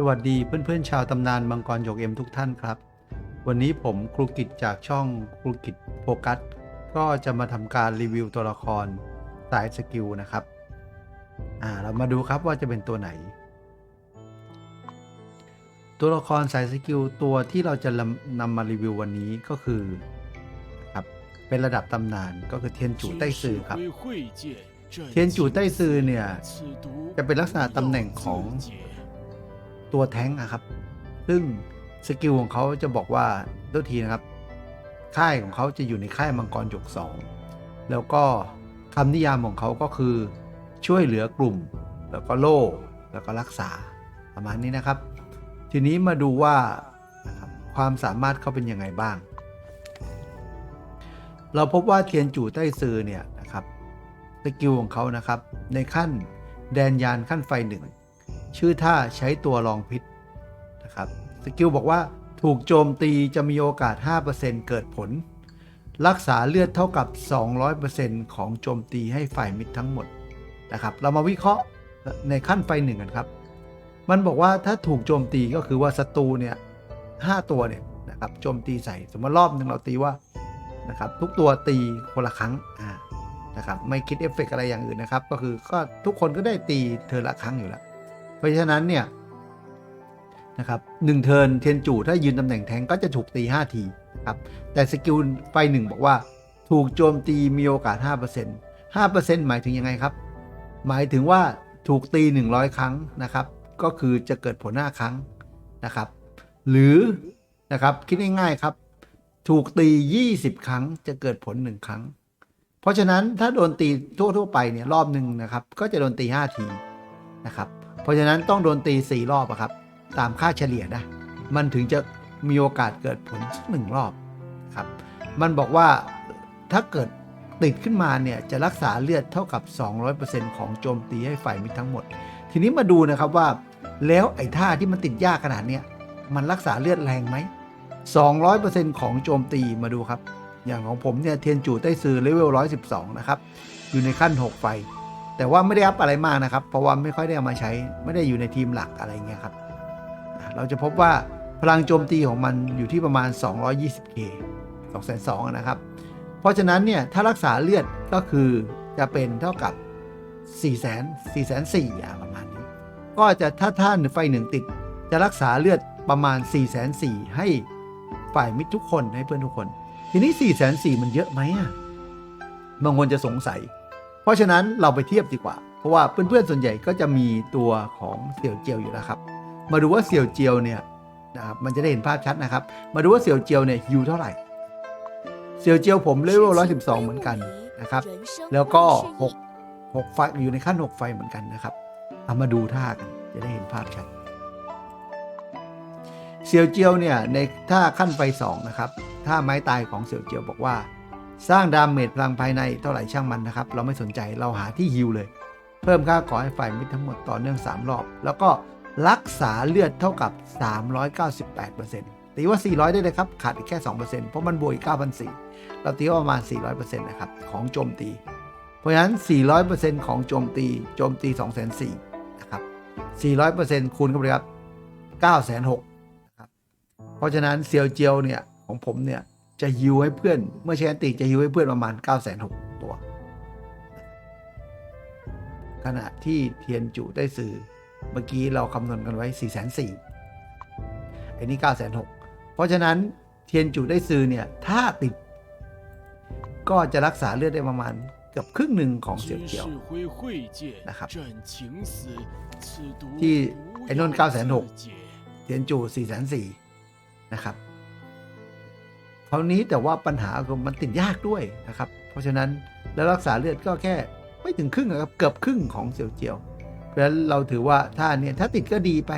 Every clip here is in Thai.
สวัสดีเพื่อนๆชาวตำนานมังกรหยกเอ็มทุกท่านครับ วันนี้ผมครูกิจจากช่องครูกิจโฟกัสก็จะมาทำการรีวิวตัวละครสายสกิลนะครับ อ่าเรามาดูครับว่าจะเป็นตัวไหน ตัวละครสายสกิลตัวที่เราจะนำมารีวิววันนี้ก็คือครับเป็นระดับตำนานก็คือเทียนจูใต้ซือครับ เทียนจูใต้ซือเนี่ยจะเป็นลักษณะตำแหน่งของ ตัวแท้งค์อะครับ ซึ่งสกิลของเขาจะบอกว่าตัวทีนะครับ ค่ายของเขาจะอยู่ในค่ายมังกรหยกสองแล้วก็คำนิยามของเขาก็คือช่วยเหลือกลุ่ม แล้วก็โล่แล้วก็รักษาประมาณนี้นะครับ ทีนี้มาดูว่าครับความสามารถเขาเป็นยังไงบ้าง เราพบว่าเทียนจู่ใต้ซือเนี่ยนะครับสกิลของเขานะครับ ในขั้นแดนยานขั้นไฟหนึ่ง ชื่อท่าใช้ตัวรองพิษนะครับสกิลบอกว่าถูกโจมตีจะมีโอกาส 5%เกิดผล รักษาเลือดเท่ากับ 200%ของโจมตีให้ฝ่ายมิตรทั้งหมดนะครับ เรามาวิเคราะห์ในขั้นไฟหนึ่งกันครับ มันบอกว่าถ้าถูกโจมตีก็คือว่าศัตรูเนี่ยหตัวเนี่ยนะครับโจมตีใส่ สมมติรอบหนึ่งเราตีว่านะครับทุกตัวตีคนละครั้งอ่านะครับไม่คิดเอฟเฟกต์อะไรอย่างอื่นนะครับ ก็คือก็ทุกคนก็ได้ตีเธอละครั้งอยู่แล้ว เพราะฉะนั้นเนี่ยนะครับหนึ่งเทินเทียนจู่ถ้ายืนตำแหน่งแทงก็จะถูกตี 5 ทีครับแต่สกิลไฟหนึ่งบอกว่า ถูกโจมตีมีโอกาส 5% 5%หมายถึงยังไงครับ หมายถึงว่าถูกตี 100 ครั้งนะครับ ก็คือจะเกิดผล5ครั้งนะครับ หรือนะครับคิดง่ายๆครับ ถูกตี 20 ครั้งจะเกิดผล 1 ครั้ง เพราะฉะนั้นถ้าโดนตีทั่วๆไปเนี่ยรอบหนึ่งนะครับ ก็จะโดนตี 5 ทีนะครับ เพราะฉะนั้นต้องโดนตี4รอบอะครับ ตามค่าเฉลี่ยนะ มันถึงจะมีโอกาสเกิดผลสักหนึ่งรอบครับ มันบอกว่าถ้าเกิดติดขึ้นมาเนี่ยจะรักษาเลือดเท่ากับ 200%ของโจมตีให้ฝ่ายมิตรทั้งหมด ทีนี้มาดูนะครับว่า แล้วไอ้ท่าที่มันติดยากขนาดเนี้ยมันรักษาเลือดแรงไหม 200%ของโจมตีมาดูครับ อย่างของผมเนี่ยเทียนจูใต้ซือเลเวล 112 นะครับ อยู่ในขั้น 6 ไฟ แต่ว่าไม่ได้อัพอะไรมากนะครับ เพราะว่าไม่ค่อยได้เอามาใช้ไม่ได้อยู่ในทีมหลักอะไรเงี้ยครับ เราจะพบว่าพลังโจมตีของมันอยู่ที่ประมาณ 220k 202นะครับ เพราะฉะนั้นเนี่ยถ้ารักษาเลือดก็คือจะเป็นเท่ากับ 4 0 0 0 0 4 4 0 0 0อย่างประมาณนี้ ก็จะถ้าท่านไฟหนึ่งติด จะรักษาเลือดประมาณ4 4 0 0 0ให้ฝ่ายมิตรทุกคนให้เพื่อนทุกคน ทีนี้4 4 0 0 0มันเยอะไหมอะบางคนจะสงสัย เพราะฉะนั้นเราไปเทียบดีกว่า เพราะว่าเพื่อนๆส่วนใหญ่ก็จะมีตัวของเสี่ยวเจียวอยู่แล้วครับ มาดูว่าเสี่ยวเจียวเนี่ยนะครับมันจะได้เห็นภาพชัดนะครับ มาดูว่าเสี่ยวเจียวเนี่ยยูเท่าไหร่ เสี่ยวเจียวผมเลเวล112 เหมือนกันนะครับ แล้วก็ 6 6 ไฟอยู่ในขั้น 6 ไฟเหมือนกันนะครับ เอามาดูท่ากันจะได้เห็นภาพชัด เสี่ยวเจียวเนี่ยในท่าขั้นไฟ2นะครับท่าไม้ตายของเสี่ยวเจียวบอกว่า สร้างดาเมจพลังภายในเท่าไหร่ช่างมันนะครับ เราไม่สนใจเราหาที่ฮิวเลย เพิ่มค่าขอให้ฝ่ายมิตรทั้งหมดต่อเนื่อง 3 รอบ แล้วก็รักษาเลือดเท่ากับ 398%ตีว่า 400 ได้เลยครับ ขาดอีกแค่ 2%เพราะมันบวกอีก9,400เราตีว่าประมาณ 400%นะครับ ของโจมตี เพราะฉะนั้น 400%ของโจมตี โจมตี 2,400นะครับ 400%คูณเข้าไปครับ9,600นะครับ เพราะฉะนั้นเซียวเจียวเนี่ย ของผมเนี่ย จะฮิวให้เพื่อน เมื่อใช้อันติจะฮิวให้เพื่อนประมาณ 9,600ตัว ขณะที่เทียนจุได้สื่อ เมื่อกี้เราคำนวณกันไว้ 4 4 0 0 0ไอ้นี่9 6 0 0เพราะฉะนั้นเทียนจุได้ซื้อเนี่ย ถ้าติด ก็จะรักษาเลือดได้ประมาณเกือบครึ่งหนึ่งของเสี่ยวเจียวนะครับ ที่ไอ้นนท์9 6 0 0เทียนจู4 4 0 0 0นะครับ คราวนี้แต่ว่าปัญหาคือมันติดยากด้วยนะครับ เพราะฉะนั้นแล้วรักษาเลือดก็แค่ไม่ถึงครึ่งนะครับเกือบครึ่งของเสี่ยวเจียวเพราะฉะนั้นเราถือว่าถ้าเนี่ยถ้าติดก็ดีไป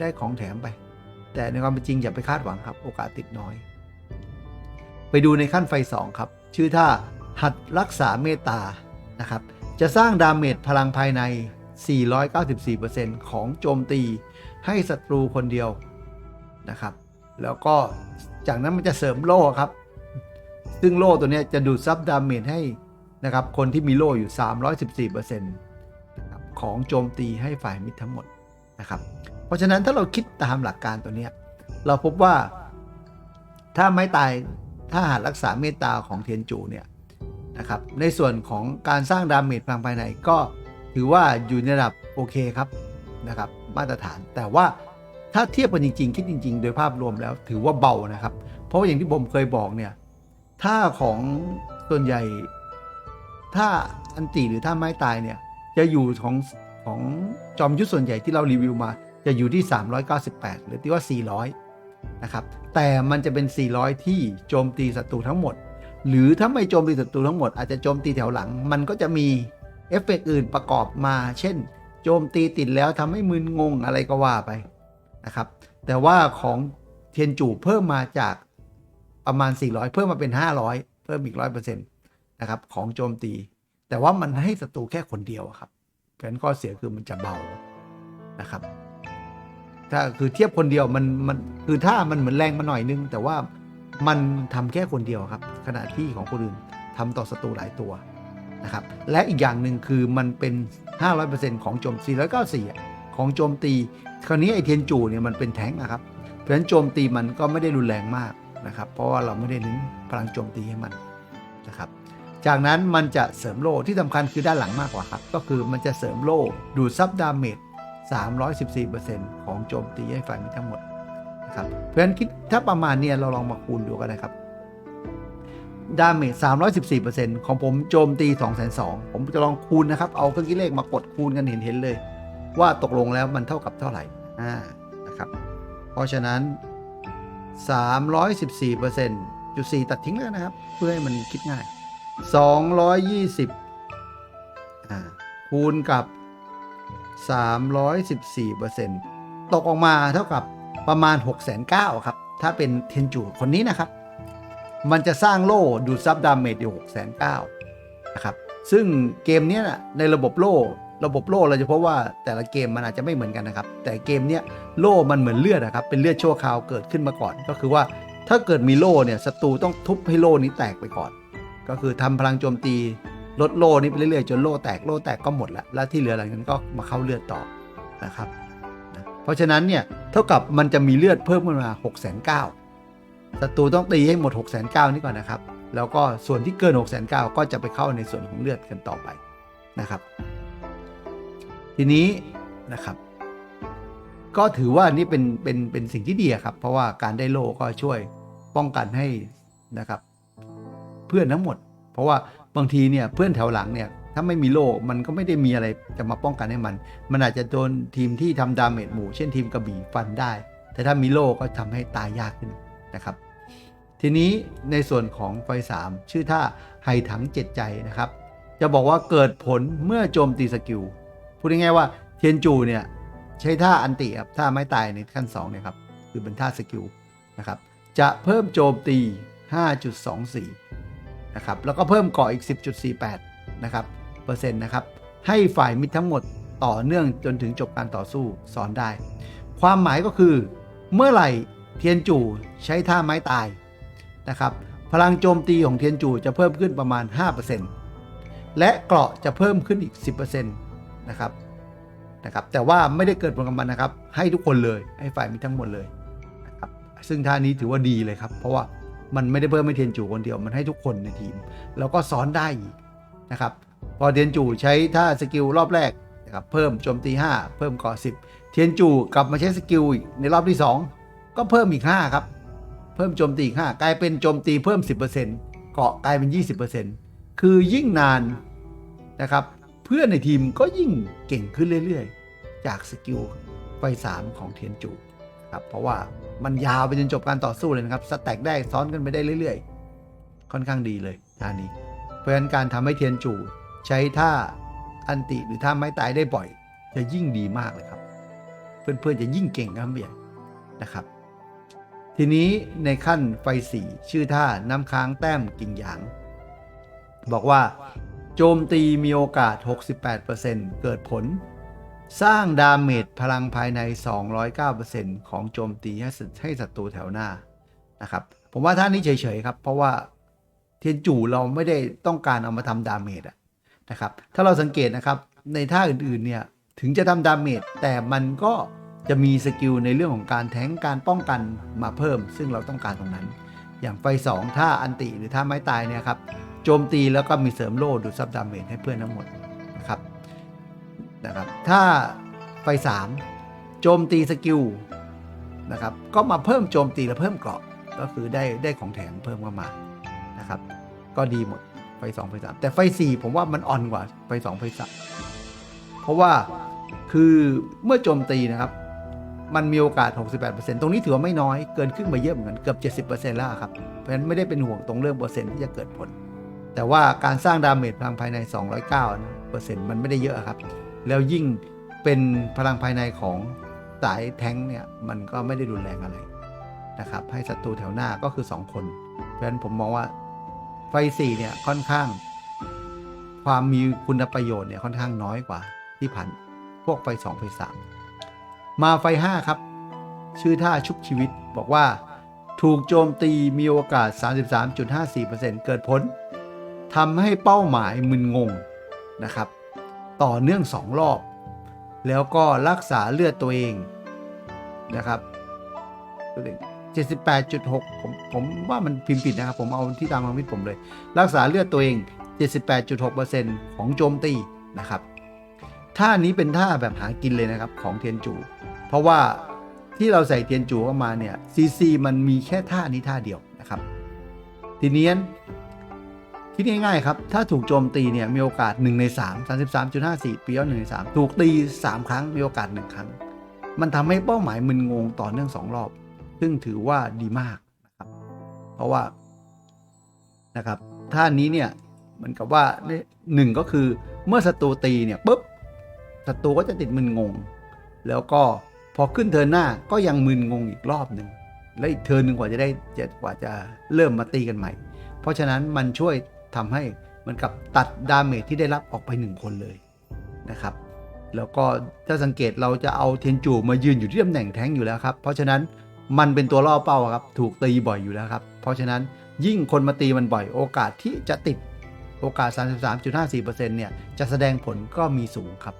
ได้ของแถมไป แต่ในความเป็นจริงอย่าไปคาดหวังครับ โอกาสติดน้อย ไปดูในขั้นไฟ 2 ครับ ชื่อท่าหัดรักษาเมตตานะครับ จะสร้างดาเมจพลังภายใน 494%ของโจมตีให้ศัตรูคนเดียวนะครับ แล้วก็ จากนั้นมันจะเสริมโล่ครับ ซึ่งโล่ตัวนี้จะดูดซับดาเมจให้นะครับ คนที่มีโล่อยู่ 314%ของโจมตีให้ฝ่ายมิตรทั้งหมดนะครับ เพราะฉะนั้นถ้าเราคิดตามหลักการตัวนี้เราพบว่าถ้าไม้ตายถ้าหากรักษาเมตตาของเทียนจูเนี่ยนะครับในส่วนของการสร้างดาเมจพลังภายในก็ถือว่าอยู่ในระดับโอเคครับนะครับ มาตรฐานแต่ว่า ถ้าเทียบกันจริงๆ คิดจริง ๆ โดยภาพรวมแล้ว ถือว่าเบานะครับ เพราะว่าอย่างที่ผมเคยบอกเนี่ยถ้าของส่วนใหญ่ถ้าอันติหรือถ้าไม้ตายเนี่ยจะอยู่ของของจอมยุทธส่วนใหญ่ที่เรารีวิวมา จะอยู่ที่ 398 หรือที่ว่า 400 นะครับ แต่มันจะเป็น 400 ที่โจมตีศัตรูทั้งหมด หรือถ้าไม่โจมตีศัตรูทั้งหมด อาจจะโจมตีแถวหลัง มันก็จะมีเอฟเฟกต์อื่นประกอบมา เช่น โจมตีติดแล้วทำให้มึนงงอะไรก็ว่าไป นะครับ แต่ว่าของเทียนจูเพิ่มมาจากประมาณ 400 เพิ่มมาเป็น 500 เพิ่มอีก 100%นะครับของโจมตี แต่ว่ามันให้ศัตรูแค่คนเดียวครับเพราะฉะนั้นข้อเสียคือมันจะเบานะครับ ถ้าคือเทียบคนเดียวมันมันคือถ้ามันเหมือนแรงมาหน่อยนึง แต่ว่ามันทำแค่คนเดียวครับ ขณะที่ของคนอื่นทำต่อศัตรูหลายตัวนะครับ และอีกอย่างหนึ่งคือมันเป็น 500%ของโจม494 ของโจมตี คราวนี้ไอเทียนจูเนี่ยมันเป็นแท้งนะครับ เพราะฉะนั้นโจมตีมันก็ไม่ได้รุนแรงมากนะครับ เพราะว่าเราไม่ได้เน้นพลังโจมตีให้มันนะครับ จากนั้นมันจะเสริมโล่ที่สำคัญคือด้านหลังมากกว่าครับ ก็คือมันจะเสริมโล่ดูดซับดาเมจ314%ของโจมตีให้ฝ่ายมีทั้งหมดนะครับ เพราะฉะนั้นคิดถ้าประมาณเนี้ยเราลองมาคูณดูกันนะครับดาเมจ314%ของผมโจมตี2 2 0 0 0ผมจะลองคูณนะครับ เอาเครื่องคิดเลขมากดคูณกันเห็นเห็นๆเลย ว่าตกลงแล้วมันเท่ากับเท่าไหร่อ่านะครับ เพราะฉะนั้น 314%จุด4ตัดทิ้งแล้วนะครับ เพื่อให้มันคิดง่าย 220อ่าคูณกับ 314%ตกออกมาเท่ากับประมาณ 6 9 0 0 0ครับ ถ้าเป็นเทนจูคนนี้นะครับ มันจะสร้างโล่ดูดซับดาเมจอยู่ 6 9 0 0 0นะครับ ซึ่งเกมนี้นะในระบบโล่ ระบบโล่เราจะพบว่าแต่ละเกมมันอาจจะไม่เหมือนกันนะครับ แต่เกมเนี้ยโล่มันเหมือนเลือดนะครับ เป็นเลือดชั่วคราวเกิดขึ้นมาก่อน ก็คือว่าถ้าเกิดมีโล่เนี่ยศัตรูต้องทุบให้โล่นี้แตกไปก่อน ก็คือทำพลังโจมตีลดโล่นี้ไปเรื่อยๆจนโล่แตกโล่แตกก็หมดแล้วแล้วที่เหลือหลังจานั้นก็มาเข้าเลือดต่อนะครับนะเพราะฉะนั้นเนี่ยเท่ากับมันจะมีเลือดเพิ่มขึ้นมา6 9 0 0 0ศัตรูต้องตีให้หมด 6 9 0 0 0 นี่ก่อนนะครับ แล้วก็ส่วนที่เกิน 6 9 0 0 0 ก็จะไปเข้าในส่วนของเลือดกันต่อไปนะครับ ทีนี้นะครับ ก็ถือว่านี่เป็นเป็นเป็นสิ่งที่ดีครับ เพราะว่าการได้โล่ก็ช่วยป้องกันให้นะครับ เพื่อนทั้งหมด เพราะว่าบางทีเนี่ยเพื่อนแถวหลังเนี่ยถ้าไม่มีโล่มันก็ไม่ได้มีอะไรจะมาป้องกันให้มัน มันอาจจะโดนทีมที่ทำดาเมจหมู่ เช่นทีมกระบี่ฟันได้ แต่ถ้ามีโล่ก็ทำให้ตายยากขึ้นนะครับ ทีนี้ในส่วนของไฟ3ชื่อท่าไฮถังเจ็ดใจนะครับ จะบอกว่าเกิดผลเมื่อโจมตีสกิล พูดง่ายๆว่าเทียนจูเนี่ยใช้ท่าอันติครับท่าไม้ตายในขั้น2เนี่ยครับคือเป็นท่าสกิลนะครับจะเพิ่มโจมตี 5.24 นะครับ แล้วก็เพิ่มเกาะอีก 10.48 นะครับเปอร์เซ็นต์นะครับ ให้ฝ่ายมิตรทั้งหมดต่อเนื่องจนถึงจบการต่อสู้สอนได้ ความหมายก็คือ เมื่อไหร่เทียนจูใช้ท่าไม้ตายนะครับ พลังโจมตีของเทียนจูจะเพิ่มขึ้นประมาณ 5%และเกราะจะเพิ่มขึ้นอีก 10% นะครับนะครับ แต่ว่าไม่ได้เกิดผลกำมันนะครับ ให้ทุกคนเลยให้ฝ่ายมิทั้งหมดเลยนะครับซึ่งท่านี้ถือว่าดีเลยครับ เพราะว่ามันไม่ได้เพิ่มให้เทียนจูคนเดียวมันให้ทุกคนในทีม แล้วก็ซ้อนได้อีกนะครับ พอเทียนจูใช้ท่าสกิลรอบแรกนะครับเพิ่มโจมตี 5 เพิ่มเกาะ10 เทียนจูกลับมาใช้สกิลอีกในรอบที่ 2 ก็เพิ่มอีก 5 ครับ เพิ่มโจมตีอีก5กลายเป็นโจมตีเพิ่ม 10%เกาะกลายเป็น 20%คือยิ่งนานนะครับ เพื่อนในทีมก็ยิ่งเก่งขึ้นเรื่อยๆ จากสกิลไฟ3ของเทียนจูครับเพราะว่ามันยาวไปจนจบการต่อสู้เลยนะครับสแต็กได้ซ้อนกันไปได้เรื่อยๆ ค่อนข้างดีเลยท่านี้ เพราะฉะนั้นการทำให้เทียนจูใช้ท่าอันติหรือท่าไม้ตายได้บ่อย จะยิ่งดีมากเลยครับ เพื่อนๆจะยิ่งเก่งครับเบียนะครับ ทีนี้ในขั้นไฟสีชื่อท่าน้ำค้างแต้มกิ่งหยาง บอกว่า โจมตีมีโอกาส 68%เกิดผล สร้างดาเมจพลังภายใน 209%ของโจมตีให้ศัให้ศัตรูแถวหน้านะครับ ผมว่าท่านี้เฉยๆครับ เพราะว่าเทียนจู่เราไม่ได้ต้องการเอามาทำดาเมจนะครับ ถ้าเราสังเกตนะครับในท่าอื่นๆเนี่ยถึงจะทำดาเมจแต่มันก็จะมีสกิลในเรื่องของการแทงการป้องกันมาเพิ่ม ซึ่งเราต้องการตรงนั้น อย่างไฟ2ถ้าอันติหรือถ้าไม้ตายเนี่ยครับ โจมตีแล้วก็มีเสริมโล่ดูดซับดาเมจให้เพื่อนทั้งหมดนะครับนะครับ ถ้าไฟ3โจมตีสกิลนะครับ ก็มาเพิ่มโจมตีและเพิ่มเกราะก็คือได้ได้ของแถมเพิ่มเข้ามานะครับ ก็ดีหมดไฟ2ไฟ3แต่ไฟ4ผมว่ามันอ่อนกว่าไฟ2ไฟ3เพราะว่าคือเมื่อโจมตีนะครับ มันมีโอกาส 68%ตรงนี้ถือว่าไม่น้อยเกินครึ่งมาเยอะเหมือนกันเกือบ 70%แล้วครับ เพราะฉะนั้นไม่ได้เป็นห่วงตรงเรื่องเปอร์เซ็นต์ที่จะเกิดผล แต่ว่าการสร้างดาเมจพลังภายใน 209นะเปอร์เซ็นต์มันไม่ได้เยอะครับ แล้วยิ่งเป็นพลังภายในของสายแท้งเนี่ย มันก็ไม่ได้รุนแรงอะไรนะครับ ให้ศัตรูแถวหน้าก็คือ 2 คน เพราะฉะนั้นผมมองว่าไฟ4เนี่ยค่อนข้าง ความมีคุณประโยชน์เนี่ยค่อนข้างน้อยกว่าที่ผ่านพวกไฟ2ไฟ3มาไฟ5ครับ ชื่อท่าชุบชีวิตบอกว่า ถูกโจมตีมีโอกาส 33.54%เกิดผล ทำให้เป้าหมายมึนงงนะครับ ต่อเนื่อง2รอบ แล้วก็รักษาเลือดตัวเองนะครับ78.6 ผมผมว่ามันพิมพ์ผิดนะครับ ผมเอาที่ตามความคิดผมเลย รักษาเลือดตัวเอง 78.6%ของโจมตีนะครับท่านี้เป็นท่าแบบหากินเลยนะครับของเทียนจู เพราะว่าที่เราใส่เทียนจูเข้ามาเนี่ยซีซีมันมีแค่ท่านี้ท่าเดียวนะครับ ทีนี้ คิดง่ายๆครับ ถ้าถูกโจมตีเนี่ยมีโอกาส 1 ใน 3 33.54 ปีย้อน1ใน 3 ถูกตี 3 ครั้งมีโอกาส 1 ครั้ง มันทำให้เป้าหมายมึนงงต่อเนื่อง 2 รอบ ซึ่งถือว่าดีมากนะครับ เพราะว่านะครับท่านี้เนี่ยเหมือนกับว่าหนึ่งก็คือเมื่อศัตรูตีเนี่ยปุ๊บศัตรูก็จะติดมึนงง แล้วก็พอขึ้นเทินหน้าก็ยังมึนงงอีกรอบหนึ่งและอีกเทินหนึ่งกว่าจะได้เจ็ดกว่าจะเริ่มมาตีกันใหม่ เพราะฉะนั้นมันช่วย ทำให้เหมือนกับตัดดาเมจที่ได้รับออกไปหนึ่งคนเลยนะครับ แล้วก็ถ้าสังเกตเราจะเอาเทียนจูมายืนอยู่ที่ตำแหน่งแท้งอยู่แล้วครับ เพราะฉะนั้นมันเป็นตัวล่อเป้าครับ ถูกตีบ่อยอยู่แล้วครับ เพราะฉะนั้นยิ่งคนมาตีมันบ่อย โอกาสที่จะติดโอกาส 33.54%เนี่ยจะแสดงผลก็มีสูงครับ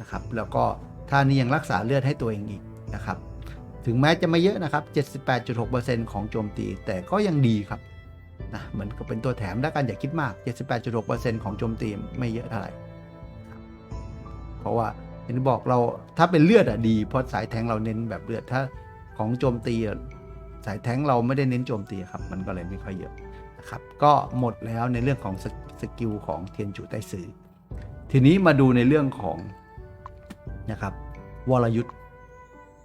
นะครับ แล้วก็ท่านี้ยังรักษาเลือดให้ตัวเองอีกนะครับ ถึงแม้จะไม่เยอะนะครับ 78.6%ของโจมตีแต่ก็ยังดีครับ นะเหมือนกับเป็นตัวแถมแล้วกันอย่าคิดมาก 78.6%ของโจมตีไม่เยอะเท่าไหร่เพราะว่าอย่างที่บอกเราถ้าเป็นเลือดอะดี เพราะสายแทงเราเน้นแบบเลือดถ้าของโจมตีอะสายแทงเราไม่ได้เน้นโจมตีครับ มันก็เลยไม่ค่อยเยอะนะครับก็หมดแล้วในเรื่องของสกิลของเทียนจูไต้ซือทีนี้มาดูในเรื่องของนะครับวรยุทธ์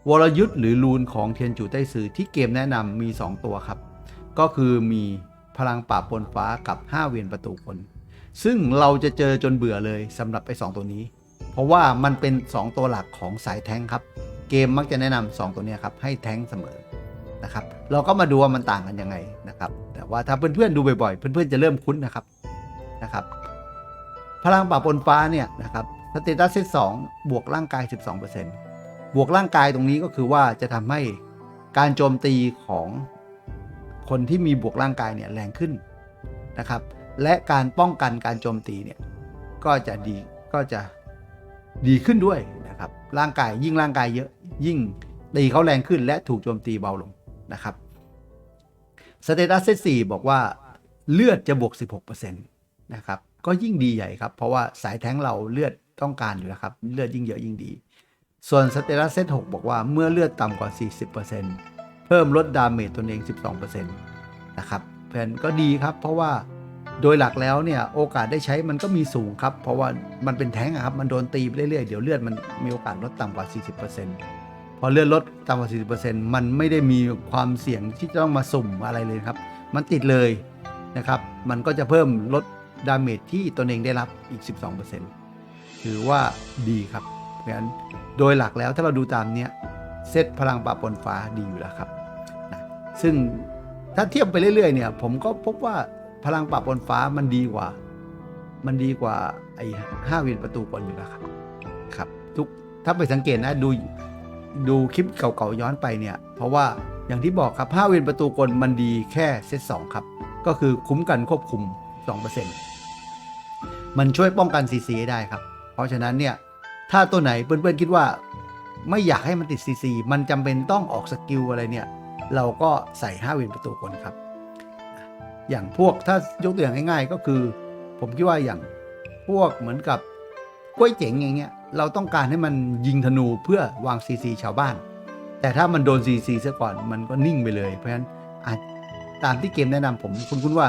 วรยุทธ์หรือรูนของเทียนจูไต้ซือที่เกมแนะนำมี 2 ตัวครับ ก็คือมี พลังปราปนฟ้ากับ 5 เวียนประตูคน ซึ่งเราจะเจอจนเบื่อเลยสำหรับไอ้สตัวนี้ เพราะว่ามันเป็น 2 ตัวหลักของสายแท้งครับ เกมมักจะแนะนำ2ตัวนี้ครับให้แท้งเสมอนะครับเราก็มาดูว่ามันต่างกันยังไงนะครับแต่ว่าถ้าเพื่อนๆดูบ่อยๆ เพื่อนๆจะเริ่มคุ้นนะครับนะครับ พลังปราปนฟ้าเนี่ยนะครับสเตตัสเซตสองบวกร่างกาย 12%บวกร่างกายตรงนี้ก็คือว่าจะทำให้การโจมตีของ คนที่มีบวกร่างกายเนี่ยแรงขึ้นนะครับ และการป้องกันการโจมตีเนี่ยก็จะดีก็จะดีขึ้นด้วยนะครับ ร่างกายยิ่งร่างกายเยอะยิ่งตีเขาแรงขึ้นและถูกโจมตีเบาลงนะครับสเตตัสเซตสี่บอกว่าเลือดจะบวก 16%นะครับก็ยิ่งดีใหญ่ครับ เพราะว่าสายแท้งเราเลือดต้องการอยู่แล้วครับ เลือดยิ่งเยอะยิ่งดี ส่วนสเตตัสเซต6บอกว่าเมื่อเลือดต่ำกว่า 40%เพิ่มลดดาเมจตนเอง 12%นะครับเพราะนั้นก็ดีครับ เพราะว่าโดยหลักแล้วเนี่ยโอกาสได้ใช้มันก็มีสูงครับ เพราะว่ามันเป็นแท้งอะครับ มันโดนตีไปเรื่อยๆ เดี๋ยวเลือดมันมีโอกาสลดต่ำกว่า 40%พอเลือดลดต่ำกว่า 40%มันไม่ได้มีความเสี่ยงที่จะต้องมาสุ่มอะไรเลยครับ มันติดเลยนะครับ มันก็จะเพิ่มลดดาเมจที่ตนเองได้รับอีก 12%ถือว่าดีครับเพราะฉะนั้นโดยหลักแล้วถ้าเราดูตามเนี้ยเซตพลังปราบปนฟ้าดีอยู่แล้วครับ ซึ่งถ้าเทียบไปเรื่อยๆเนี่ยผมก็พบว่าพลังปราบปนฟ้ามันดีกว่า มันดีกว่าไอ้ห้าวินประตูกลอยู่แล้วครับครับ ทุกถ้าไปสังเกตนะดูดูคลิปเก่าๆย้อนไปเนี่ย เพราะว่าอย่างที่บอกครับห้าวินประตูกลมันดีแค่เซตสองครับ ก็คือคุ้มกันควบคุม 2%มันช่วยป้องกัน CC ได้ครับ เพราะฉะนั้นเนี่ยถ้าตัวไหนเพื่อนๆคิดว่า ไม่อยากให้มันติดซีซีมันจำเป็นต้องออกสกิลอะไรเนี่ย เราก็ใส่5เวนประตูคนครับ อย่างพวกถ้ายกตัวอย่างง่าย ๆ ก็คือ ผมคิดว่าอย่างพวกเหมือนกับกล้วยเจ๋งอย่างเงี้ยเราต้องการให้มันยิงธนูเพื่อวางซีซีชาวบ้าน แต่ถ้ามันโดนซีซีซะก่อนมันก็นิ่งไปเลย เพราะฉะนั้นตามที่เกมแนะนำผมคุณคุณว่า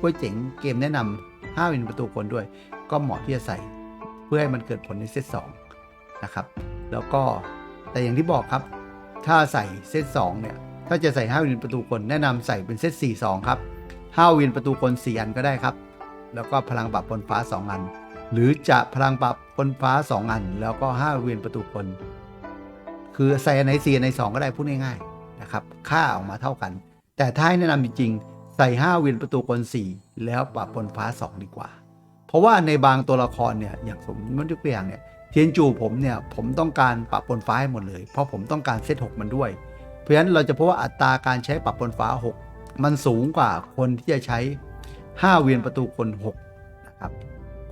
กล้วยเจ๋งเกมแนะนำ5เวนประตูคนด้วย ก็เหมาะที่จะใส่เพื่อให้มันเกิดผลในเซตสองนะครับ แล้วก็แต่อย่างที่บอกครับ ถ้าใส่เซต2เนี่ย ถ้าจะใส่5วินประตูคนแนะนำใส่เป็นเซต4 2 ครับ5วินประตูคน4อันก็ได้ครับ แล้วก็พลังปรับบนฟ้า 2 อัน หรือจะพลังปรับบนฟ้า 2 อัน แล้วก็5วินประตูคน คือใส่อันไหน4อัน2 ก็ได้พูดง่ายๆนะครับค่าออกมาเท่ากัน แต่ถ้าให้แนะนำจริงๆใส่ 5วินประตูคน 4 แล้วปรับบนฟ้า 2 ดีกว่า เพราะว่าในบางตัวละครเนี่ยอย่างสมมติยกตัวอย่างเนี่ยเทียนจูผมเนี่ยผมต้องการปรับบนฟ้าให้หมดเลย เพราะผมต้องการเซต6มันด้วย เพราะฉะนั้นเราจะพบว่าอัตราการใช้ปรับบนฟ้า 6 มันสูงกว่าคนที่จะใช้ 5 เวียนประตูคน6นะครับ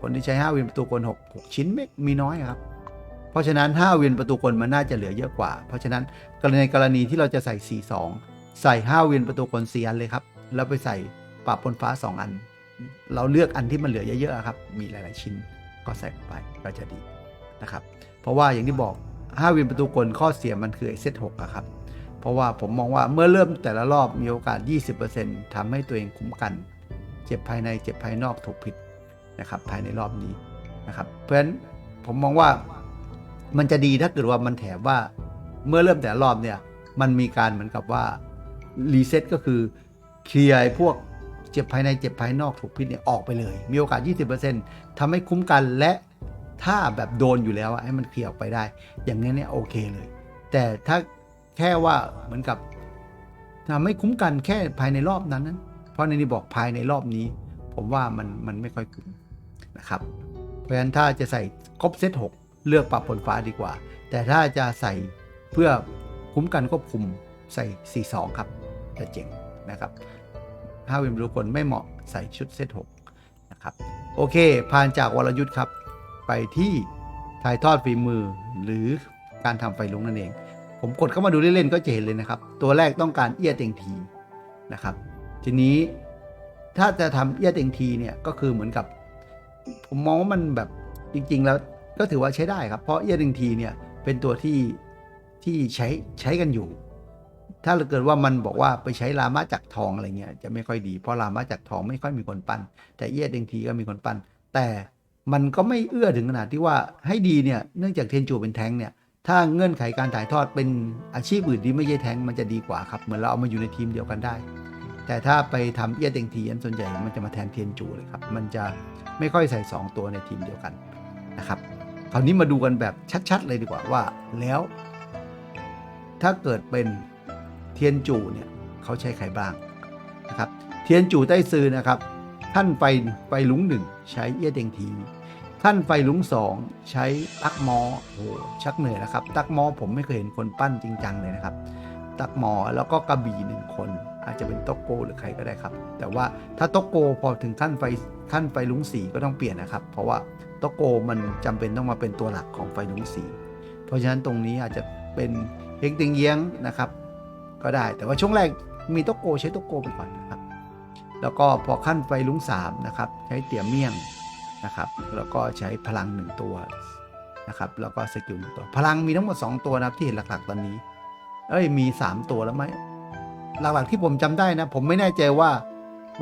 คนที่ใช้ 5 เวียนประตูคน 6 6 ชิ้นไม่มีน้อยครับ เพราะฉะนั้น 5 เวียนประตูคนมันน่าจะเหลือเยอะกว่า เพราะฉะนั้นในกรณีที่เราจะใส่ 4 2 ใส่ 5 เวียนประตูคน4อันเลยครับแล้วไปใส่ปรับบนฟ้า 2 อัน เราเลือกอันที่มันเหลือเยอะๆครับมีหลาย ๆ ชิ้นก็ใส่ไปก็จะดีนะครับเพราะว่าอย่างที่บอก 5 เวียนประตูคนข้อเสียมันคือเซต6อะครับ เพราะว่าผมมองว่าเมื่อเริ่มแต่ละรอบมีโอกาส 20%ทำให้ตัวเองคุ้มกัน เจ็บภายในเจ็บภายนอกถูกผิดนะครับภายในรอบนี้นะครับ เพราะฉะนั้นผมมองว่ามันจะดีถ้าเกิดว่ามันแถมว่าเมื่อเริ่มแต่ละรอบเนี่ยมันมีการเหมือนกับว่ารีเซ็ตก็คือเคลียร์พวกเจ็บภายในเจ็บภายนอกถูกพิษเนี่ยออกไปเลย มีโอกาส 20%ทำให้คุ้มกันและถ้าแบบโดนอยู่แล้วให้มันเคลียร์ออกไปได้ อย่างนี้เนี่ยโอเคเลย แต่ถ้า แค่ว่าเหมือนกับทำให้คุ้มกันแค่ภายในรอบนั้นนั้น เพราะในนี้บอกภายในรอบนี้ ผมว่ามันมันไม่ค่อยคุ้มนะครับ เพราะฉะนั้นถ้าจะใส่ครบเซต6 เลือกปรับผลฟ้าดีกว่า แต่ถ้าจะใส่เพื่อคุ้มกันควบคุมใส่ 42 ครับจะเจ๋งนะครับถ้าเป็นบุคคลไม่เหมาะใส่ชุดเซต6นะครับโอเค ผ่านจากวรยุทธ์ครับ ไปที่ถ่ายทอดฝีมือหรือการทำไฟลุงนั่นเอง ผมกดเข้ามาดูเล่นๆก็จะเห็นเลยนะครับ ตัวแรกต้องการเอี้ยเต็งทีนะครับ ทีนี้ถ้าจะทำเอี้ยเต็งทีเนี่ยก็คือเหมือนกับ ผมมองว่ามันแบบจริง ๆ แล้วก็ถือว่าใช้ได้ครับ เพราะเอี้ยเต็งทีเนี่ยเป็นตัวที่ที่ใช้ใช้กันอยู่ ถ้าเกิดว่ามันบอกว่าไปใช้ลามะจักทองอะไรเงี้ยจะไม่ค่อยดีเพราะลามะจักทองไม่ค่อยมีคนปั้น แต่เอี้ยเต็งทีก็มีคนปั้น แต่มันก็ไม่เอื้อถึงขนาดที่ว่าให้ดีเนี่ยเนื่องจากเทนจูเป็นแท้งเนี่ย ถ้าเงื่อนไขการถ่ายทอดเป็นอาชีพอื่นที่ไม่ใช่แท้งมันจะดีกว่าครับ เหมือนเราเอามาอยู่ในทีมเดียวกันได้ แต่ถ้าไปทำเอี้ยเต็งทีอันส่วนใหญ่มันจะมาแทนเทียนจูเลยครับ มันจะไม่ค่อยใส่ 2 ตัวในทีมเดียวกันนะครับ คราวนี้มาดูกันแบบชัดๆเลยดีกว่าว่าแล้ว ถ้าเกิดเป็นเทียนจูเนี่ยเขาใช้ใครบ้างนะครับ เทียนจูใต้ซือนะครับ ท่านไฟไฟลุงหนึ่งใช้เอี้ยเต็งที ท่านไฟลุงสองใช้ตักมอโอ้โหชักเหนื่อยแล้วครับ ตักมอผมไม่เคยเห็นคนปั้นจริงจังเลยนะครับ ตักมอแล้วก็กระบี่หนึ่งคน อาจจะเป็นโตโกหรือใครก็ได้ครับ แต่ว่าถ้าโตโกพอถึงขั้นไฟขั้นไฟลุงสีก็ต้องเปลี่ยนนะครับ เพราะว่าโตโกมันจำเป็นต้องมาเป็นตัวหลักของไฟลุงสีเพราะฉะนั้นตรงนี้อาจจะเป็นเฮงติงเยียงนะครับ ก็ได้แต่ว่าช่วงแรกมีโตโกใช้โตโกไปก่อนนะครับ แล้วก็พอขั้นไฟลุงสามนะครับใช้เตี่ยเมี่ยง นะครับ แล้วก็ใช้พลังหนึ่งตัวนะครับ แล้วก็สกิลหนึ่งตัว พลังมีทั้งหมด 2 ตัวนะครับที่เห็นหลักๆ ตอนนี้ เอ้ยมี 3 ตัวแล้วไหมหลักๆที่ผมจำได้นะ ผมไม่แน่ใจว่า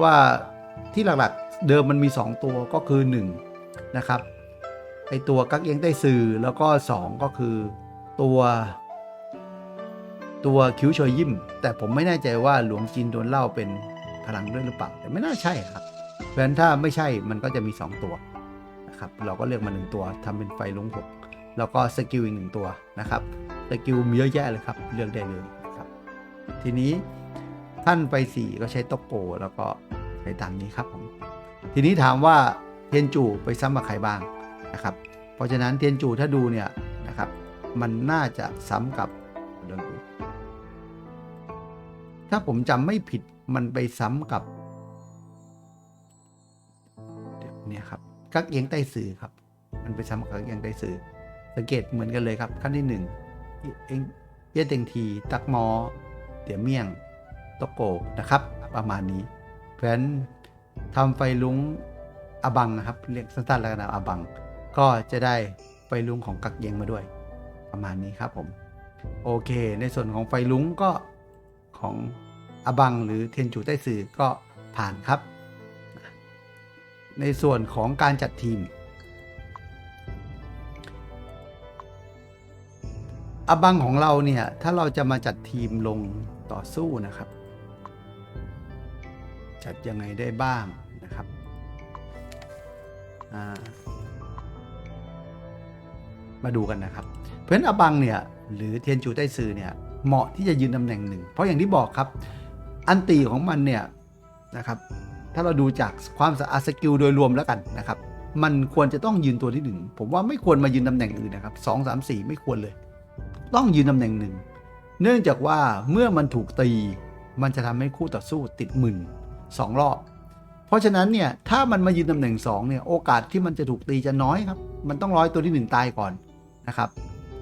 ว่าที่หลักๆเดิมมันมี 2 ตัวก็คือ 1 นะครับไอตัวกักเอียงใต้สื่อแล้วก็ 2 ก็คือตัว ตัวคิ้วชอยยิ้ม แต่ผมไม่แน่ใจว่าหลวงจีนโดนเล่าเป็นพลังด้วยหรือเปล่าแต่ไม่น่าใช่ครับเพราะฉะนั้นถ้าไม่ใช่มันก็จะมี 2 ตัว นะครับ เราก็เลือกมา1ตัวทำเป็นไฟลุงหกแล้วก็สกิลอีกหนึ่งตัวนะครับสกิลมีเยอะแยะเลยครับ เลือกได้เลยครับ ทีนี้ท่านไป4ก็ใช้โตโก แล้วก็ใช้ตามนี้ครับผมทีนี้ถามว่าเทียนจูไปซ้ำกับใครบ้างนะครับ เพราะฉะนั้นเทียนจูถ้าดูเนี่ยนะครับ มันน่าจะซ้ำกับเดี๋ยวดูถ้าผมจำไม่ผิดมันไปซ้ำกับเนี่ยครับ กักเอียงใต้สื่อครับ มันไปซ้ำกับกักเอียงใต้สื่อ สังเกตเหมือนกันเลยครับ ขั้นที่หนึ่งเอ็งเย่เต็งที ตักมอ เตี๋ยเมี่ยงโตโกนะครับ ประมาณนี้ เพราะฉะนั้นทำไฟลุงอบังนะครับเรียกสั้นๆแล้วกันนะอบัง ก็จะได้ไฟลุงของกักเยงมาด้วย ประมาณนี้ครับผม โอเค ในส่วนของไฟลุงก็ของอบังหรือเทียนจูใต้สื่อก็ผ่านครับ ในส่วนของการจัดทีม อบังของเราเนี่ย ถ้าเราจะมาจัดทีมลงต่อสู้นะครับ จัดยังไงได้บ้างนะครับามาดูกันนะครับ เพราะฉะนั้นอบังเนี่ยหรือเทียนจูใต้ซือเนี่ยเหมาะที่จะยืนตำแหน่งหนึ่ง เพราะอย่างที่บอกครับ อันตีของมันเนี่ยนะครับ ถ้าเราดูจากความสะอาดสกิลโดยรวมแล้วกันนะครับ มันควรจะต้องยืนตัวที่หนึ่งผมว่าไม่ควรมายืนตำแหน่งอื่นนะครับสองสามสี่ไม่ควรเลย ต้องยืนตำแหน่งหนึ่งเนื่องจากว่าเมื่อมันถูกตี มันจะทำให้คู่ต่อสู้ติดหมื่นสองรอบ เพราะฉะนั้นเนี่ยถ้ามันมายืนตำแหน่งสองเนี่ยโอกาสที่มันจะถูกตีจะน้อยครับ มันต้องร้อยตัวที่หนึ่งตายก่อนนะครับ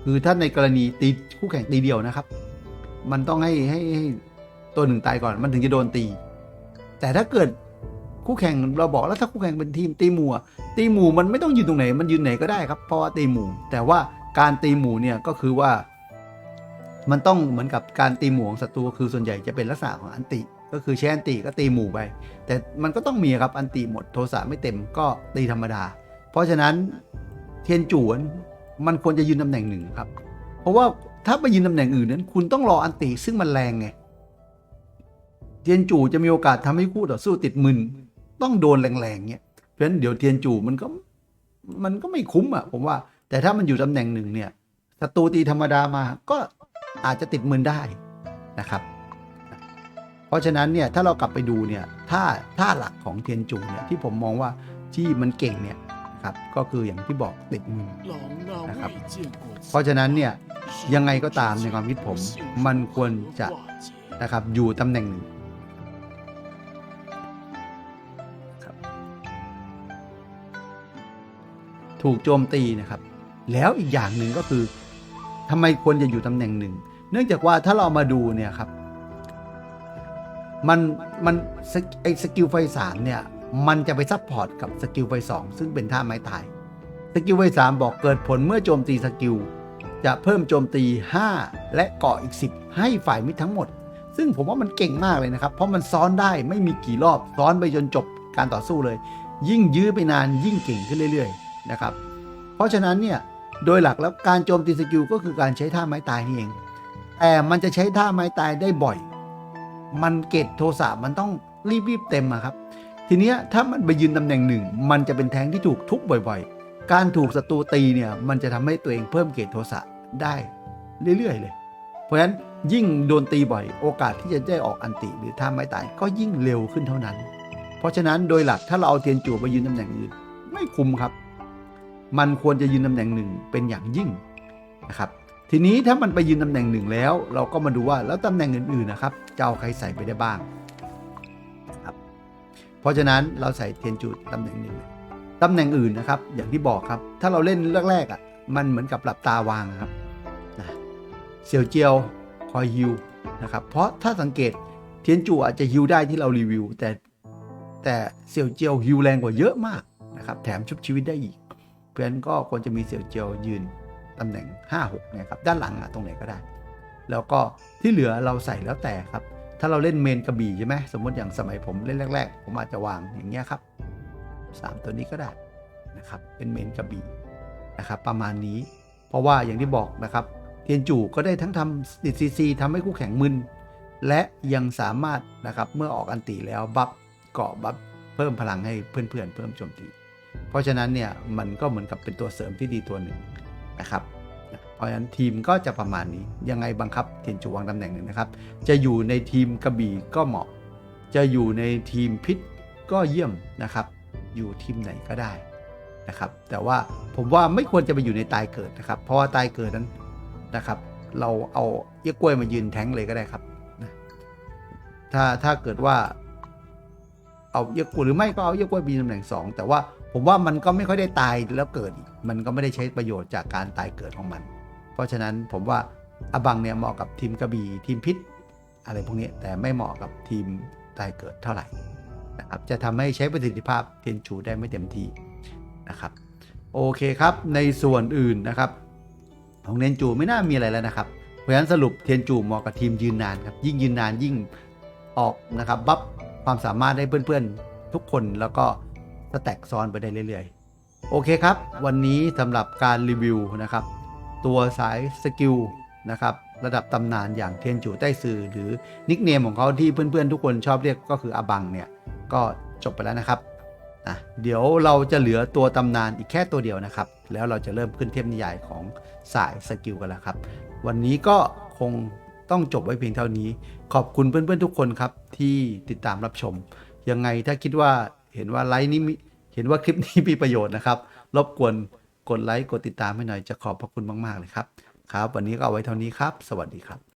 คือถ้าในกรณีตีคู่แข่งตีเดียวนะครับ มันต้องให้ให้ให้ตัวหนึ่งตายก่อนมันถึงจะโดนตี แต่ถ้าเกิด คู่แข่งเราบอกแล้วถ้าคู่แข่งเป็นทีมตีหมู่ตีหมู่มันไม่ต้องยืนตรงไหน มันยืนไหนก็ได้ครับ เพราะว่าตีหมู่ แต่ว่าการตีหมู่เนี่ยก็คือว่า มันต้องเหมือนกับการตีหมู่ของศัตรูคือส่วนใหญ่จะเป็นลักษณะของอันติ ก็คือใช้อันติก็ตีหมู่ไป แต่มันก็ต้องมีครับอันติหมดโทสะไม่เต็มก็ตีธรรมดา เพราะฉะนั้นเทียนจวนมันควรจะยืนตำแหน่งหนึ่งครับ เพราะว่าถ้าไปยืนตำแหน่งอื่นนั้น คุณต้องรออันติซึ่งมันแรงไงเทียนจู่จะมีโอกาสทำให้คู่ต่อสู้ติดมึน ต้องโดนแรงๆเนี่ยเพราะฉะนั้นเดี๋ยวเทียนจูมันก็มันก็ไม่คุ้มอะผมว่า แต่ถ้ามันอยู่ตำแหน่งหนึ่งเนี่ยศัตรูตีธรรมดามาก็อาจจะติดมึนได้นะครับ เพราะฉะนั้นเนี่ยถ้าเรากลับไปดูเนี่ยท่าท่าหลักของเทียนจูเนี่ยที่ผมมองว่าที่มันเก่งเนี่ยครับก็คืออย่างที่บอกติดมือนะครับ เพราะฉะนั้นเนี่ยยังไงก็ตามในความคิดผมมันควรจะนะครับอยู่ตำแหน่งหนึ่ง ถูกโจมตีนะครับ แล้วอีกอย่างหนึ่งก็คือทำไมควรจะอยู่ตำแหน่งหนึ่ง เนื่องจากว่าถ้าเรามาดูเนี่ยครับ มันมันไอสกิลไฟสามเนี่ย มันจะไปซับพอร์ตกับสกิลไฟสองซึ่งเป็นท่าไม้ตาย สกิลไฟสามบอกเกิดผลเมื่อโจมตีสกิลจะเพิ่มโจมตี 5 และเกาะอีก 10 ให้ฝ่ายมิตรทั้งหมด ซึ่งผมว่ามันเก่งมากเลยนะครับ เพราะมันซ้อนได้ไม่มีกี่รอบซ้อนไปจนจบการต่อสู้เลย ยิ่งยื้อไปนานยิ่งเก่งขึ้นเรื่อย ๆ นะครับ เพราะฉะนั้นเนี่ยโดยหลักแล้วการโจมตีสกิลก็คือการใช้ท่าไม้ตายนี่เอง แต่มันจะใช้ท่าไม้ตายได้บ่อย มันเกตโทสะมันต้องรีบๆเต็มอะครับ ทีเนี้ยถ้ามันไปยืนตำแหน่งหนึ่ง มันจะเป็นแทงที่ถูกทุบบ่อยๆ การถูกศัตรูตีเนี่ยมันจะทำให้ตัวเองเพิ่มเกตโทสะได้เรื่อยๆเลย เพราะฉะนั้นยิ่งโดนตีบ่อย โอกาสที่จะได้ออกอันติหรือท่าไม้ตายก็ยิ่งเร็วขึ้นเท่านั้น เพราะฉะนั้นโดยหลักถ้าเราเอาเทียนจูไปยืนตำแหน่งอื่นไม่คุ้มครับ มันควรจะยืนตำแหน่งหนึ่งเป็นอย่างยิ่งนะครับทีนี้ถ้ามันไปยืนตำแหน่งหนึ่งแล้ว เราก็มาดูว่าแล้วตำแหน่งอื่นๆนะครับจะเอาใครใส่ไปได้บ้างครับเพราะฉะนั้นเราใส่เทียนจูตำแหน่งหนึ่งตำแหน่งอื่นนะครับ อย่างที่บอกครับ ถ้าเราเล่นแรกๆอะมันเหมือนกับหลับตาวางครับนะเสี่ยวเจียวคอยฮิวนะครับเพราะถ้าสังเกตเทียนจูอาจจะฮิวได้ที่เรารีวิว แต่แต่เสี่ยวเจียวฮิวแรงกว่าเยอะมากนะครับแถมชุบชีวิตได้อีก ราะฉะนั้นก็ควรจะมีเสี่ยวเจียวยืนตำแหน่ง 5 6เนี่ยครับด้านหลังอะตรงไหนก็ได้ แล้วก็ที่เหลือเราใส่แล้วแต่ครับ ถ้าเราเล่นเมนกระบี่ใช่ไหมสมมติอย่างสมัยผมเล่นแรก ๆ ผมอาจจะวางอย่างเงี้ยครับ 3 ตัวนี้ก็ได้นะครับเป็นเมนกระบี่นะครับประมาณนี้ เพราะว่าอย่างที่บอกนะครับเทียนจู่ก็ได้ทั้งทำติดซีซีทำให้คู่แข่งมึนและยังสามารถนะครับเมื่อออกอันตีแล้วบัฟเกาะบัฟเพิ่มพลังให้เพื่อนๆเพิ่มโจมตี เพราะฉะนั้นเนี่ยมันก็เหมือนกับเป็นตัวเสริมที่ดีตัวหนึ่งนะครับ เพราะฉะนั้นทีมก็จะประมาณนี้ยังไงบังคับเทียนจูวางตำแหน่งหนึ่งนะครับ จะอยู่ในทีมกระบี่ก็เหมาะ จะอยู่ในทีมพิษก็เยี่ยมนะครับ อยู่ทีมไหนก็ได้นะครับแต่ว่าผมว่าไม่ควรจะไปอยู่ในตายเกิดนะครับ เพราะว่าตายเกิดนั้นนะครับ เราเอาเยี่ยกล้วยมายืนแทงเลยก็ได้ครับนะถ้าถ้าเกิดว่าเอาเยี่ยกล้วยหรือไม่ก็เอาเยี่ยกล้วยไปยืนตำแหน่งสองแต่ว่า ผมว่ามันก็ไม่ค่อยได้ตายแล้วเกิด มันก็ไม่ได้ใช้ประโยชน์จากการตายเกิดของมัน เพราะฉะนั้นผมว่าอบังเนี่ยเหมาะกับทีมกระบี่ทีมพิษ อะไรพวกนี้แต่ไม่เหมาะกับทีมตายเกิดเท่าไหร่นะครับจะทำให้ใช้ประสิทธิภาพเทียนจูได้ไม่เต็มที่นะครับโอเคครับในส่วนอื่นนะครับของเทียนจูไม่น่ามีอะไรแล้วนะครับเพราะฉะนั้นสรุปเทียนจูเหมาะกับทีมยืนนานครับยิ่งยืนนานยิ่งออกนะครับบัฟความสามารถให้เพื่อนๆทุกคนแล้วก็ สแต็กซ้อนไปได้เรื่อยๆ โอเคครับ วันนี้สำหรับการรีวิวนะครับ ตัวสายสกิลนะครับระดับตำนานอย่างเทียนจูใต้ซือหรือนิกเนมของเขาที่เพื่อนๆ ทุกคนชอบเรียกก็คืออบังเนี่ย ก็จบไปแล้วนะครับนะเดี๋ยวเราจะเหลือตัวตำนานอีกแค่ตัวเดียวนะครับ แล้วเราจะเริ่มขึ้นเทพนิยายของสายสกิลกันแล้วครับ วันนี้ก็คงต้องจบไว้เพียงเท่านี้ ขอบคุณเพื่อนๆทุกคนครับที่ติดตามรับชม ยังไงถ้าคิดว่า เห็นว่าไลค์นี้มีเห็นว่าคลิปนี้มีประโยชน์นะครับ รบกวนกดไลค์กดติดตามให้หน่อยจะขอบพระคุณมาก ๆ เลยครับ ครับ วันนี้ก็เอาไว้เท่านี้ครับ สวัสดีครับ